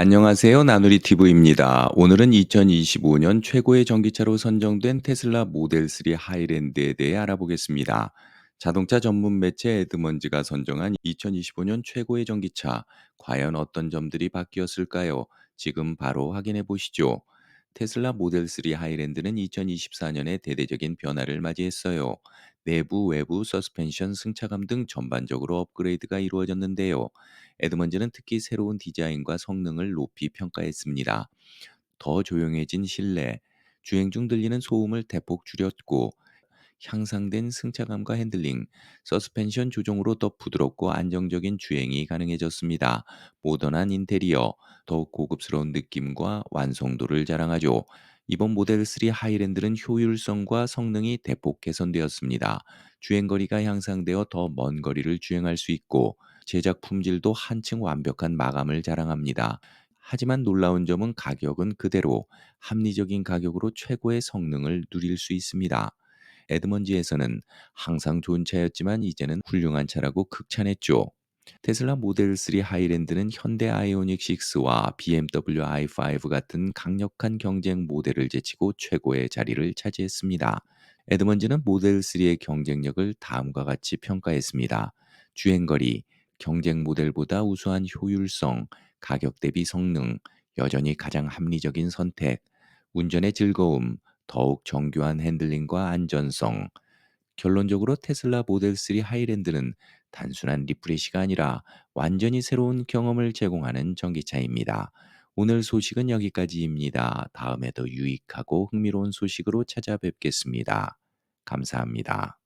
안녕하세요. 나누리 TV입니다. 오늘은 2025년 최고의 전기차로 선정된 테슬라 모델 3 하이랜드에 대해 알아보겠습니다. 자동차 전문 매체 에드먼즈가 선정한 2025년 최고의 전기차, 과연 어떤 점들이 바뀌었을까요? 지금 바로 확인해 보시죠. 테슬라 모델 3 하이랜드는 2024년에 대대적인 변화를 맞이했어요. 내부, 외부, 서스펜션, 승차감 등 전반적으로 업그레이드가 이루어졌는데요. 에드먼즈는 특히 새로운 디자인과 성능을 높이 평가했습니다. 더 조용해진 실내, 주행 중 들리는 소음을 대폭 줄였고 향상된 승차감과 핸들링, 서스펜션 조종으로 더 부드럽고 안정적인 주행이 가능해졌습니다. 모던한 인테리어, 더욱 고급스러운 느낌과 완성도를 자랑하죠. 이번 모델 3 하이랜드는 효율성과 성능이 대폭 개선되었습니다. 주행거리가 향상되어 더 먼 거리를 주행할 수 있고 제작 품질도 한층 완벽한 마감을 자랑합니다. 하지만 놀라운 점은 가격은 그대로 합리적인 가격으로 최고의 성능을 누릴 수 있습니다. 에드먼즈에서는 항상 좋은 차였지만 이제는 훌륭한 차라고 극찬했죠. 테슬라 모델 3 하이랜드는 현대 아이오닉 6와 BMW i5 같은 강력한 경쟁 모델을 제치고 최고의 자리를 차지했습니다. 에드먼즈는 모델 3의 경쟁력을 다음과 같이 평가했습니다. 주행거리, 경쟁 모델보다 우수한 효율성, 가격 대비 성능, 여전히 가장 합리적인 선택, 운전의 즐거움, 더욱 정교한 핸들링과 안전성. 결론적으로 테슬라 모델 3 하이랜드는 단순한 리프레시가 아니라 완전히 새로운 경험을 제공하는 전기차입니다. 오늘 소식은 여기까지입니다. 다음에 더 유익하고 흥미로운 소식으로 찾아뵙겠습니다. 감사합니다.